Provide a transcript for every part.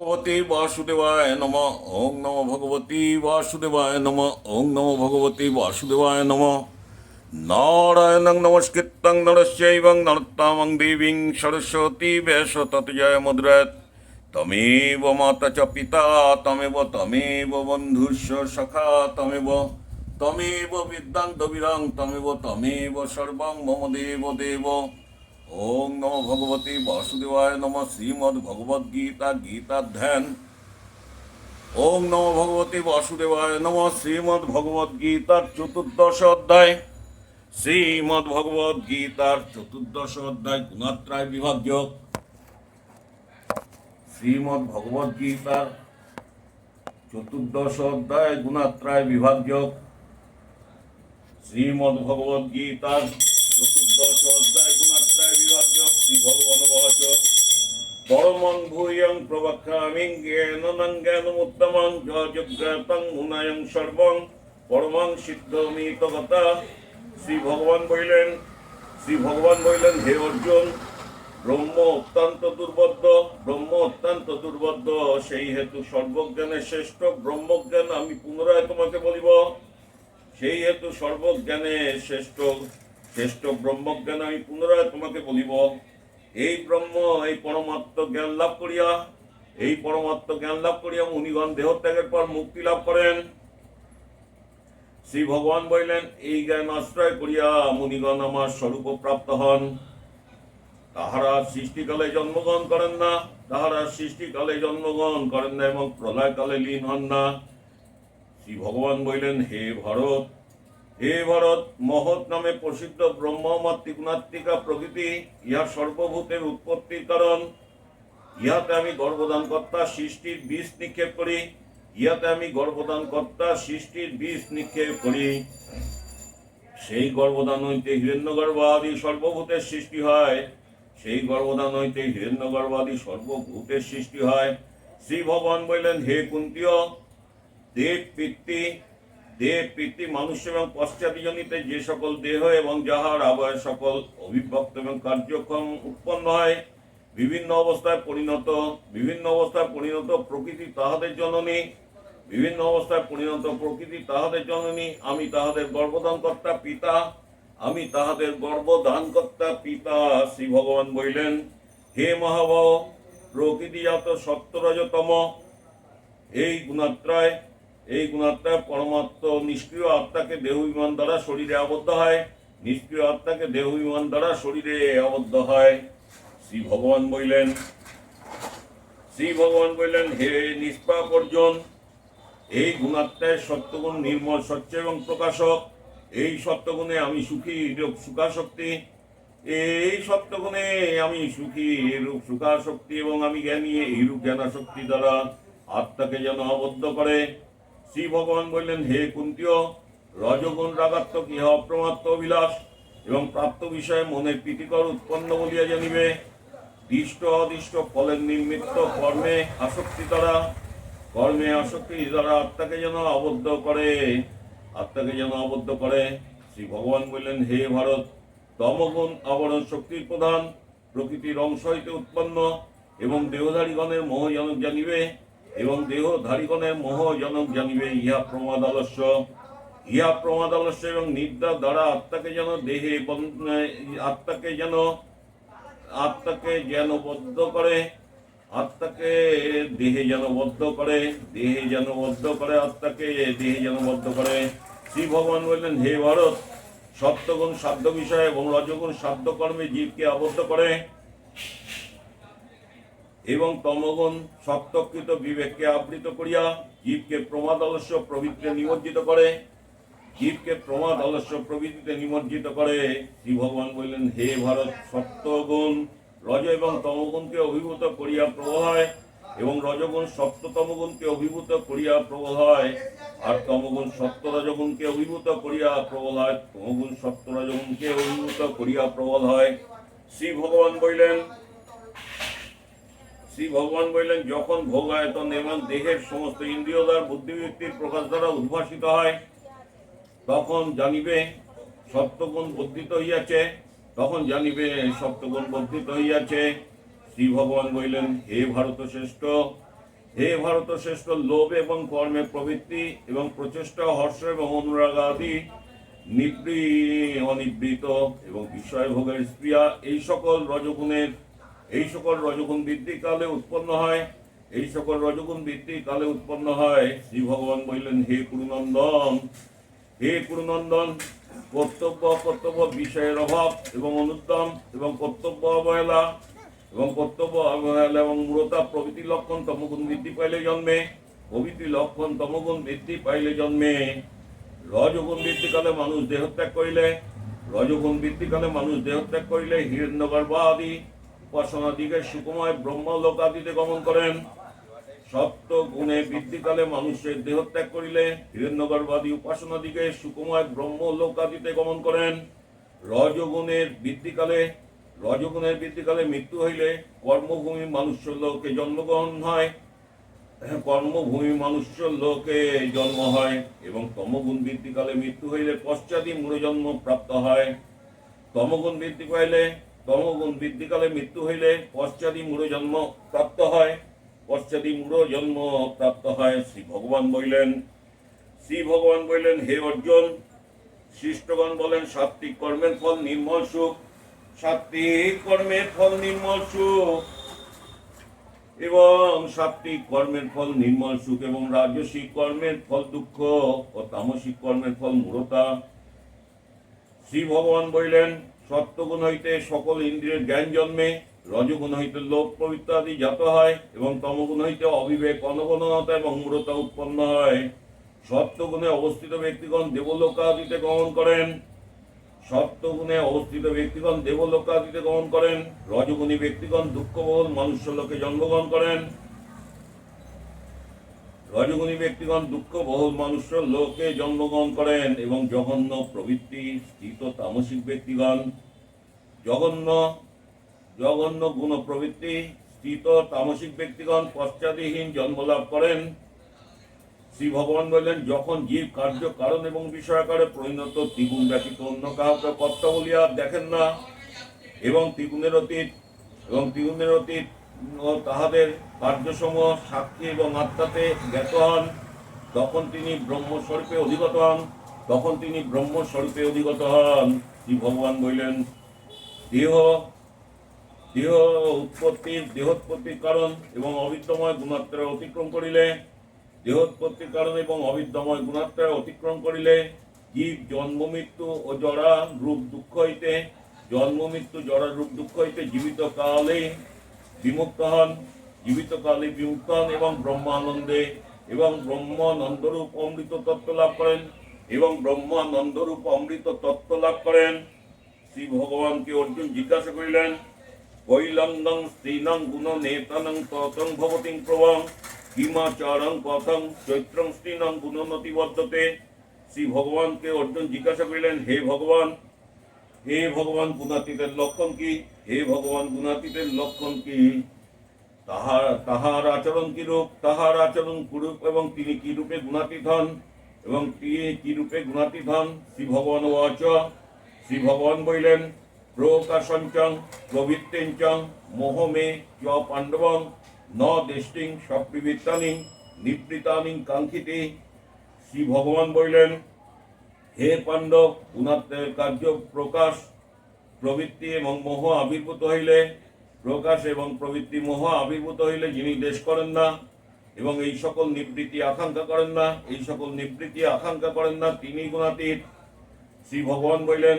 ভগবতী বাসুদেবায় নম। ওং নম ভগবতী বাসুদেবায় নম। ওং নম ভগবতী বাসুদেবায় নম। নারায়ণং নমস্কৃত্যং নরস্যৈবং নরত্তামং দেবীং সরস্বতী বেশ তৎজয় মুদ্রাত তমেব মাতা চ পিতা, তমেব তমেব বন্ধুস্য সখা, তমেব তমেব বিদ্যান্ত বিরং, তমেব তমেব সর্বং মম দেব দেব। ওং নম ভগবতী বাসুদেবায় নম শ্রীমদ্ ভগবদ গীতা গীতাধ্যান ওং নম ভগবতী বাসুদেবায় নম শ্রীমদ্ ভগবদ গীতার চতুর্দশ অধ্যায়। শ্রীমদ্ ভগবদ গীতার চতুর্দশ অধ্যায় গুণাত্রায় বিভাজ্য। শ্রীমদ্ ভগবদ গীতার চতুর্দশ অধ্যায় গুণাত্রায় বিভাজ্য। শ্রীমদ্ ভগবদ গীতার চতুর্দশ শ্রী ভূয়ং প্রবক্ষ্যামি জ্ঞানং জ্ঞানমুত্তমং যজ্ঞাতং মুনায়ং সর্বং পরমং সিদ্ধমিত কথা শ্রী ভগবান বললেন শ্রী ভগবান বললেন হে অর্জুন, ব্রহ্ম অত্যন্ত দুর্বদ্ধ ব্রহ্ম অত্যন্ত দুর্বদ্ধ সেই হেতু সর্বজ্ঞানের শ্রেষ্ঠ, ব্রহ্মজ্ঞান আমি পুনরায় তোমাকে বলিব। সেই হেতু সর্বজ্ঞানে শ্রেষ্ঠ শ্রেষ্ঠ ব্রহ্মজ্ঞান আমি পুনরায় তোমাকে বলিব। এই ব্রহ্ম, এই পরমাত্ম জ্ঞান লাভ করিয়া, এই পরমাত্ম জ্ঞান লাভ করিয়া মুনিগণ দেহত্যাগের পর মুক্তি লাভ করেন। শ্রী ভগবান বললেন, এই জ্ঞান আশ্রয় করিয়া মুনিগণ আমার স্বরূপ প্রাপ্ত হন। তাহারা সৃষ্টিকালে জন্মগ্রহণ করেন না, তাহারা সৃষ্টিকালে জন্মগ্রহণ করেন না এবং প্রলয়কালে লীন হন না। শ্রী ভগবান বললেন, হে ভরত হে ভরত, মহৎ নামে প্রসিদ্ধ ব্রহ্মমত ত্রিগুণাত্মিকা প্রকৃতি, ইহা সর্বভূতের উৎপত্তির কারণ। ইহাতে আমি গর্ভদান কর্তা সৃষ্টির বীজ নিক্ষেপ করি। ইহাতে আমি গর্ভদান কর্তা সৃষ্টির বীজ নিক্ষেপ করি। সেই গর্ভদান হইতে হিরণ্যগর্ভ আদি সর্বভূতের সৃষ্টি হয়। সেই গর্ভদান হইতে হিরণ্যগর্ভ আদি সর্বভূতের সৃষ্টি হয়। শ্রী ভগবান বললেন, হে কুন্তীয় দেব পিতৃ দেব পিতৃ মানুষ এবং পশ্চাৎজনিতে যে সকল দেহ এবং যাহার আবয় সকল অভিভক্ত এবং কার্যক্ষম উৎপন্ন হয়, বিভিন্ন অবস্থায় পরিণত, বিভিন্ন অবস্থায় পরিণত প্রকৃতি তাহাদের জননী, বিভিন্ন অবস্থায় পরিণত প্রকৃতি তাহাদের জননী, আমি তাহাদের গর্ভদানকর্তা পিতা, আমি তাহাদের গর্ভদানকর্তা পিতা, শ্রী ভগবান বললেন, হে মহাবহ প্রকৃতিজাত সত্যরজতম, এই গুণাত্রায় এই গুণাত্রায় পরমাত্ম নিষ্ক্রিয় আত্মাকে দেহ বিমান দ্বারা শরীরে আবদ্ধ হয়। নিষ্ক্রিয় আত্মাকে দেহ বিমান দ্বারা শরীরে আবদ্ধ হয়। শ্রী ভগবান বললেন, শ্রী ভগবান বললেন, হে নিষ্পাপ অর্জুন এই গুণাত্মায় সত্যগুণ নির্মল, স্বচ্ছ এবং প্রকাশক। এই সত্যগুণে আমি সুখী, রূপ সুখাশক্তি এই সত্যগুণে আমি সুখী এরূপ সুখাশক্তি এবং আমি জ্ঞানী, এইরূপ জ্ঞানাশক্তি দ্বারা আত্মাকে যেন আবদ্ধ করে। শ্রী ভগবান বললেন, হে কুন্তীয়, রজগুণ রাগাত্মক ইহা অপ্রমাত্ম অভিলাষ এবং প্রাপ্ত বিষয়ে মনের প্রীতিকর উৎপন্ন বলিয়া জানিবে। দৃষ্ট অদৃষ্ট ফলের নিমিত্ত কর্মে আসক্তি দ্বারা কর্মে আসক্তি দ্বারা আত্মাকে যেন আবদ্ধ করে। আত্মাকে যেন আবদ্ধ করে। শ্রী ভগবান বললেন, হে ভারত, তমগুণ আবরণ শক্তির প্রধান, প্রকৃতির অংশ হইতে উৎপন্ন এবং দেহধারীগণের মোহজনক জানিবে এবং দেহধারীগণের মোহজনক জানিবে, ইহা প্রমাদ আলস্য ইহা প্রমাদ আলস্য এবং নিদ্রা দ্বারা আত্মাকে যেন দেহে আত্মাকে যেন আত্মাকে যেন বদ্ধ করে, আত্মাকে দেহে যেন বদ্ধ করে, দেহে যেন বদ্ধ করে, আত্মাকে দেহে যেন বদ্ধ করে। শ্রী ভগবান বললেন, হে ভারত সত্যগুণ সাধ্য বিষয় এবং রজগুণ সাধ্য কর্মে জীবকে আবদ্ধ করে। এবং তমগুণ সত্যকৃত বিবেককে আবৃত করিয়া জীবকে প্রমাদ অলস্য প্রবৃত্তিতে নিমজ্জিত করে। জীবকে প্রমাদ অলস্য প্রবৃত্তিতে নিমজ্জিত করে। শ্রী ভগবান বললেন, হে ভারত সত্যগুণ রজ এবং তমগুণকে অভিভূত করিয়া প্রবল হয় এবং রজগুণ সত্যতম গুণকে অভিভূত করিয়া প্রবল হয় আর তমগুণ সত্য রজগুণকে অভিভূত করিয়া প্রবল হয় তমগুণ সত্য রজগুণকে অভিভূত করিয়া প্রবল হয় শ্রী ভগবান বললেন শ্রী ভগবান বললেন, যখন ভোগায়তন এবং দেহের সমস্ত ইন্দ্রিয় দ্বারা বুদ্ধিবৃত্তির প্রকাশ দ্বারা উদ্ভাসিত হয়, তখন জানিবে সত্যগুণ বর্ধিত হইয়াছে, তখন জানিবে সত্যগুণ বর্ধিত হইয়াছে। শ্রী ভগবান বললেন, হে ভারত শ্রেষ্ঠ হে ভারত শ্রেষ্ঠ লোভ এবং কর্মে প্রবৃত্তি এবং প্রচেষ্টা, হর্ষ এবং অনুরাগ আদি নিবৃ, অনিবৃত এবং বিষয় ভোগের স্প্রিয়া, এই সকল রজগুণের এই সকল রজগুণ বৃদ্ধি কালে উৎপন্ন হয়। এই সকল রজগুণ বৃদ্ধি কালে উৎপন্ন হয়। শ্রী ভগবান বললেন, হে কুরুনন্দন হে কুরুনন্দন, কর্তব্য কর্তব্য বিষয়ের অভাব এবং অনুদ্যম এবং কর্তব্য অবহেলা এবং কর্তব্য অবহেলা এবং মূলতা প্রভৃতি লক্ষণ তমগুণ বৃদ্ধি পাইলে জন্মে, প্রভৃতি লক্ষণ তমগুণ বৃদ্ধি পাইলে জন্মে। রজগুণ বৃদ্ধিকালে মানুষ দেহত্যাগ করিলে, রজগুণ বৃদ্ধিকালে মানুষ দেহত্যাগ করিলে হিরণ্যগর্ভ আদি উপাসনা দিকে সুকুময় ব্রহ্মলোক আদিতে গমন করেন। সপ্ত গুণে বৃদ্ধিকালে মানুষের দেহত্যাগ করিলে হিরণ্যগর্ভাদি উপাসনা দিকে সুকুময় ব্রহ্ম লোকাদিতে গমন করেন। রজগুণের বৃদ্ধিকালে রজগুণের বৃদ্ধিকালে মৃত্যু হইলে কর্মভূমি মানুষ্য লোকে জন্মগ্রহণ হয়। কর্মভূমি মানুষ্য লোকে জন্ম হয় এবং তমগুণ বৃদ্ধিকালে মৃত্যু হইলে পশ্চাদী মূলজন্ম প্রাপ্ত হয়। তমগুণ বৃদ্ধি পাইলে তমগুণ বৃদ্ধিকালে মৃত্যু হইলে পশ্চাদী মূল জন্ম প্রাপ্ত হয়। পশ্চাদী মূল জন্ম প্রাপ্ত হয় শ্রী ভগবান বললেন। শ্রী ভগবান বললেন, হে অর্জুন শিষ্টগণ বলেন সাত্বিক কর্মের ফল নির্মল সুখ। সাত্বিক কর্মের ফল নির্মল সুখ। এবং সাত্বিক কর্মের ফল নির্মল সুখ এবং রাজসিক কর্মের ফল দুঃখ ও তামসিক কর্মের ফল মূঢ়তা। শ্রী ভগবান বললেন সত্যগুণ হইতে সকল ইন্দ্রিয়ের জ্ঞান জন্মে, রজগুণ হইতে লোভ প্রবৃত্তি আদি জাত হয়, এবং তমগুণ হইতে অবিবেক অনগণতা এবং মূঢ়তা উৎপন্ন হয়। সত্যগুণে অবস্থিত ব্যক্তিগণ দেবলোকাদিতে গমন করেন। সত্যগুণে অবস্থিত ব্যক্তিগণ দেবলোকাদিতে গমন করেন। রজগুণী ব্যক্তিগণ দুঃখবহুল মানুষ্য লোকে জন্মগ্রহণ করেন। রজগুণী ব্যক্তিগণ, দুঃখ বহুল মানুষ্য লোকে জন্মগ্রহণ করেন এবং জঘন্য প্রবৃত্তি, স্থিত তামসিক ব্যক্তিগণ, জঘন্য জঘন্য গুণ প্রবৃত্তি, স্থিত তামসিক ব্যক্তিগণ পশ্চাদীহীন জন্মলাভ করেন। শ্রী ভগবান বললেন, যখন জীব কার্য কারণ এবং বিষয়াকারে পরিণত ত্রিগুণ ব্যতীত অন্য কাউকে কর্তা বলিয়া দেখেন না এবং ত্রিগুণের অতীত, এবং ত্রিগুণের অতীত ও তাহাদের কার্যসমূহ সাক্ষী এবং আত্মাতে জ্ঞাত হন। তখন তিনি ব্রহ্মস্বরূপে অধিগত হন। তখন তিনি ব্রহ্মস্বরূপে অধিগত হন। শ্রী ভগবান বললেন, দেহ দেহ উৎপত্তির, দেহোৎপত্তির কারণ এবং অবিদ্যময় গুণাত্রা অতিক্রম করিলে, দেহোৎপত্তির কারণ এবং অবিদ্যময় গুণাত্রা অতিক্রম করিলে জীব জন্ম, মৃত্যু ও জরা রূপ দুঃখ হইতে, জন্ম, মৃত্যু জরা রূপ দুঃখ হইতে জীবিত কালে বিমুক্ত হন জীবিত কালে বিমুক্ত হন এবং ব্রহ্মানন্দে এবং ব্রহ্মানন্দরূপ অমৃত তত্ত্ব লাভ করেন এবং ব্রহ্মানন্দরূপ অমৃত তত্ত্ব লাভ করেন। শ্রী ভগবানকে অর্জুন জিজ্ঞাসা করিলেন কৈলন্দং স্ত্রীনং গুণ নেতানং ততং ভবতিং প্রভং কিমাচারং কথং চৈত্রং স্ত্রীনং গুণনতি বর্ততে শ্রী ভগবানকে অর্জুন জিজ্ঞাসা করিলেন, হে ভগবান হে ভগবান, গুণাতীতের লক্ষণ কি? হে ভগবান, গুণাতীতের লক্ষণ কি? তাহার তাহার আচরণ কিরূপ? তাহার আচরণ কুরূপ এবং তিনি কি রূপে গুণাতীত হন? এবং তিনি কি রূপে গুণাতীত হন? শ্রী ভগবান ওয়াচ শ্রী ভগবান বলিলেন, প্রকাশঞ্চং প্রবৃত্তিঞ্চং মোহমে চ পাণ্ডবং ন দেষ্টিং সপ্রিবৃত্তানি নিবৃতানি কাঙ্ক্ষিতে। শ্রী ভগবান বলিলেন, হে পাণ্ডব, গুণাত্মের কার্য প্রকাশ প্রবৃত্তি এবং মোহ আবির্ভূত হইলে প্রকাশ এবং প্রবৃত্তি মোহ আবির্ভূত হইলে যিনি দেশ করেন না এবং এই সকল নিবৃত্তি আকাঙ্ক্ষা করেন না, এই সকল নিবৃত্তি আকাঙ্ক্ষা করেন না, তিনি গুণাতীত। শ্রী ভগবান বললেন,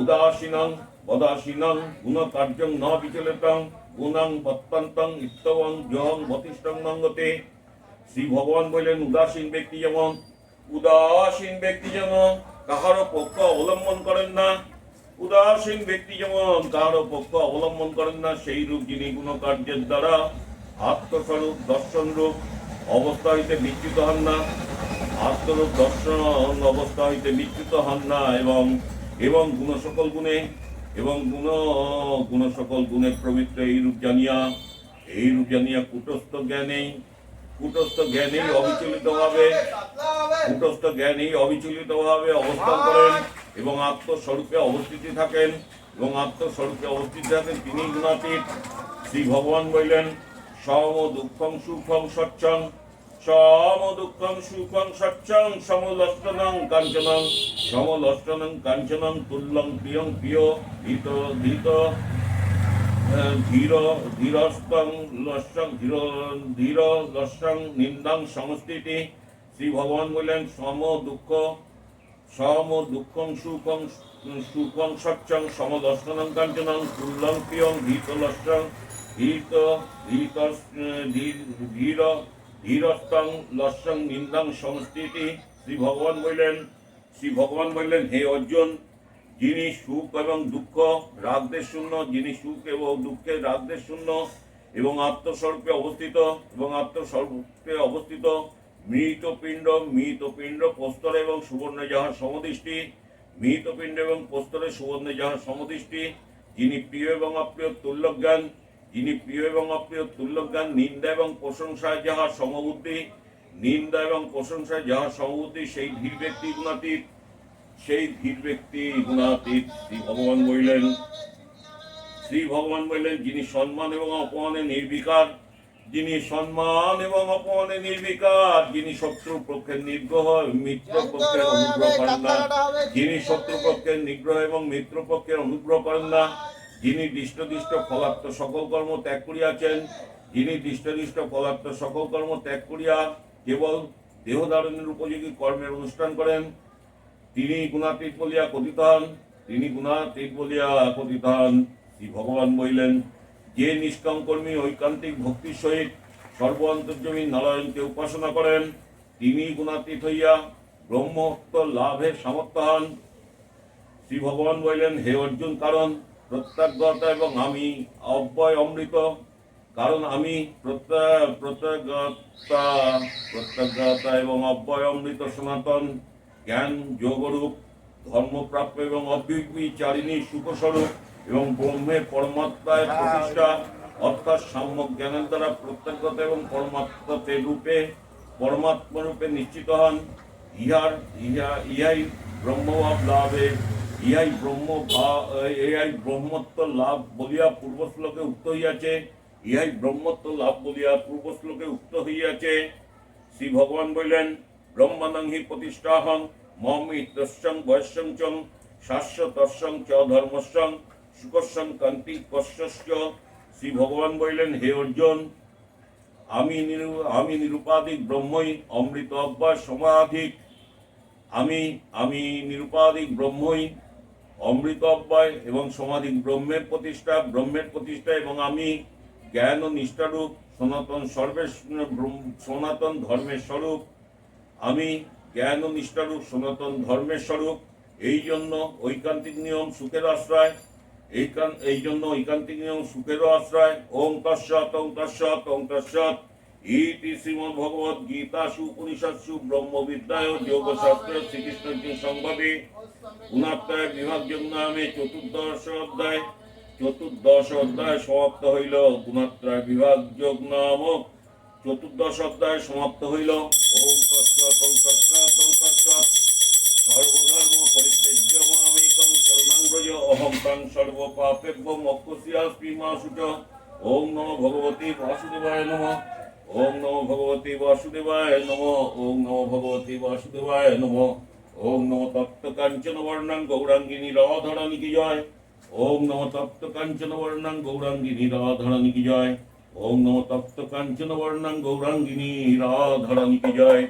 উদাসীনং, বদাসীনং গুণ কার্যং ন বিচলিতং, গুণাং বত্তন্তং ইত্যবং জহং বতিষ্ঠং নঙ্গতে। শ্রী ভগবান বললেন, উদাসীন ব্যক্তি যেমন, উদাসীন ব্যক্তি যেমন, কাহারও পক্ষ অবলম্বন করেন না উদাসীন ব্যক্তি যেমন কাহারও পক্ষ অবলম্বন করেন না সেই রূপ যিনি কোনো কার্যের দ্বারা আত্মস্বরূপ দর্শন রূপ অবস্থা হইতে বিচ্যুত হন না, আত্মরূপ, দর্শন অবস্থা হইতে বিচ্যুত হন না এবং এবং গুণ সকল গুণে, এবং গুণ গুণ সকল গুণে পবিত্র এই রূপ জানিয়া এই রূপ জানিয়া কুটস্থ জ্ঞানেই কুটস্থ জ্ঞানেই অবিচলিত ভাবে কুটস্থ জ্ঞানেই অবিচলিত ভাবে অবস্থান করেন। এবং আত্মস্বরূপে অবস্থিত থাকেন এবং আত্মস্বরূপে অবস্থিত থাকেন তিনি গুণাতীত। শ্রী ভগবান বললেন, সম দুঃখং সুখং সচ্ছং সম দুঃখং সুখং সচ্ছং সমলষ্টনং কাঞ্চনং সমলষ্টনং কাঞ্চনং তুল্যং প্রিয়ং প্রিয় ধীত ধীত ধীর ধীরস্তং লস্যং ধীর ধীর লস্যং নিন্দাং সংস্থিতি শ্রী ভগবান বললেন, সম দুঃখ সম দুঃখং সুখং সুখং সচ্ছং সমদর্শনং কাঞ্চনং তুল্যং প্রিয়ং ধীত লস্যং ধীত ধীত ধীর ধীরস্তং লস্যং নিন্দাং সংস্কৃতি শ্রী ভগবান বললেন, শ্রী ভগবান বললেন, হে অর্জুন, যিনি সুখ এবং দুঃখ রাগদের শূন্য, যিনি সুখ এবং দুঃখের রাগদের শূন্য এবং আত্মস্বরূপে অবস্থিত এবং আত্মস্বরূপে অবস্থিত মৃত পিণ্ড মৃত পিণ্ড প্রস্তর এবং সুবর্ণ যাহার সমদৃষ্টি মৃত পিণ্ড এবং প্রস্তরে সুবর্ণ যাহার সমদৃষ্টি যিনি প্রিয় এবং অপ্রিয় তুল্য জ্ঞান যিনি প্রিয় এবং অপ্রিয় তুল্য জ্ঞান নিন্দা এবং প্রশংসায় যাহার সমবুদ্ধি, নিন্দা এবং প্রশংসায় যাহার সমবুদ্ধি, সেই ধীর ব্যক্তি গুণাতীত, সেই ধীর ব্যক্তি গুণাতীত শ্রী ভগবান বললেন। শ্রী ভগবান বললেন, যিনি সম্মান এবং অপমানে নির্বিকার যিনি সম্মান এবং অপমানে নির্বিকার যিনি শত্রু পক্ষের নিগ্রহ মিত্র পক্ষের অনুগ্রহ করেন না। যিনি শত্রু পক্ষের নিগ্রহ এবং মিত্র পক্ষের অনুগ্রহ করেন না। যিনি দৃষ্ট দৃষ্ট ফলাত্ম সকল কর্ম ত্যাগ করিয়াছেন যিনি দৃষ্ট দৃষ্ট ফলাত্ম সকল কর্ম ত্যাগ করিয়া কেবল দেহ ধারণের উপযোগী কর্মের অনুষ্ঠান করেন তিনি গুণাতীত বলিয়া কথিত হন তিনি গুণাতীত বলিয়া কথিত হন। শ্রী ভগবান বলিলেন যে নিষ্কাম কর্মী ঐকান্তিক ভক্তির সহিত সর্ব অন্তর্জমী নারায়ণকে উপাসনা করেন, তিনি গুণাতীত হইয়া ব্রহ্মত্ব লাভের সামর্থ্য হন। শ্রী ভগবান বললেন, হে অর্জুন, কারণ প্রত্যাজ্ঞতা এবং আমি অব্যয় অমৃত। কারণ আমি প্রত্যয় প্রত্যজ্ঞতা প্রত্যজ্ঞতা এবং অব্যয় অমৃত সনাতন, জ্ঞান যোগরূপ, ধর্মপ্রাপ্য এবং অব্যবিচারিণী সুখস্বরূপ। এবং ব্রহ্মের পরমাত্মায় প্রতিষ্ঠা, অর্থাৎ সাম্যক জ্ঞানের দ্বারা প্রত্যক্ষতা এবং পরমাত্মাতে রূপে পরমাত্মা রূপে নিশ্চিত হন। ইহার, ইহা, ইহাই ব্রহ্মভাব লাভে, ইহাই ব্রহ্ম ইহাই ব্রহ্মত্ব লাভ বলিয়া পূর্ব শ্লোকে উক্ত হইয়াছে। ইহাই ব্রহ্মত্ব লাভ বলিয়া পূর্ব শ্লোকে উক্ত হইয়াছে। শ্রী ভগবান বললেন ব্রহ্মানং হি প্রতিষ্ঠাহং, মম ইত্যস্যং বয়স্যং চং শাশ্বতস্যং চ ধর্মস্যং সুকস্যং কান্তি কশ্যশ্চ। শ্রী ভগবান বললেন, হে অর্জুন, আমি নিরু- আমি নিরুপাধিক ব্রহ্মই, অমৃত অব্যয় সমাধিক। আমি আমি নিরুপাধিক ব্রহ্মই, অমৃত অব্যয় এবং সমাধিক ব্রহ্মের প্রতিষ্ঠা ব্রহ্মের প্রতিষ্ঠা এবং আমি জ্ঞান ও নিষ্ঠারূপ, সনাতন ব্রহ্ম- সনাতন ধর্মের স্বরূপ। আমি জ্ঞান ও নিষ্ঠারূপ, সনাতন ধর্মের স্বরূপ। এই জন্য ঐকান্তিক নিয়ম সুখের আশ্রয়। এই কান- এই জন্য ঐকান্তিক নিয়ম সুখেরও আশ্রয়, ওম তৎসৎ ওম তৎসৎ ওম তৎসৎ। ইতি শ্রীমদ্ ভগবত গীতাসু উপনিষৎসু ব্রহ্মবিদ্যায় যোগশাস্ত্র শ্রীকৃষ্ণ সংবাদে গুণাত্মায় বিভাগযোগ নামে চতুর্দশ অধ্যায় চতুর্দশ অধ্যায় সমাপ্ত হইল। গুণাত্রায় বিভাগ যোগ নামক চতুর্দশ অধ্যায় সমাপ্ত হইল। ওম তৎসৎ ওম তৎসৎ ওম তৎসৎ। সর্বধর্ম পরিত্যাজ্য মামেকং শরণাং ব্রজ অহং তাং সর্ব পাপেভ্য মক্ষস্যাস্মি মা শুচ ওম নমো ভগবতী বাসুদেবায় নমঃ। ওম নমো ভগবতী বাসুদেবায় নমঃ। ওম নমো ভগবতী বাসুদেবায় নমঃ। ওম নমো তপ্ত কাঞ্চন বর্ণাং গৌরাঙ্গিনী রাধারানী কি জয়। ওম নমো তপ্ত কাঞ্চন বর্ণাং গৌরাঙ্গিনী রাধারানী কি জয়। ওম নমো তপ্ত কাঞ্চন বর্ণাং গৌরাঙ্গিনী রাধারানী কি জয়।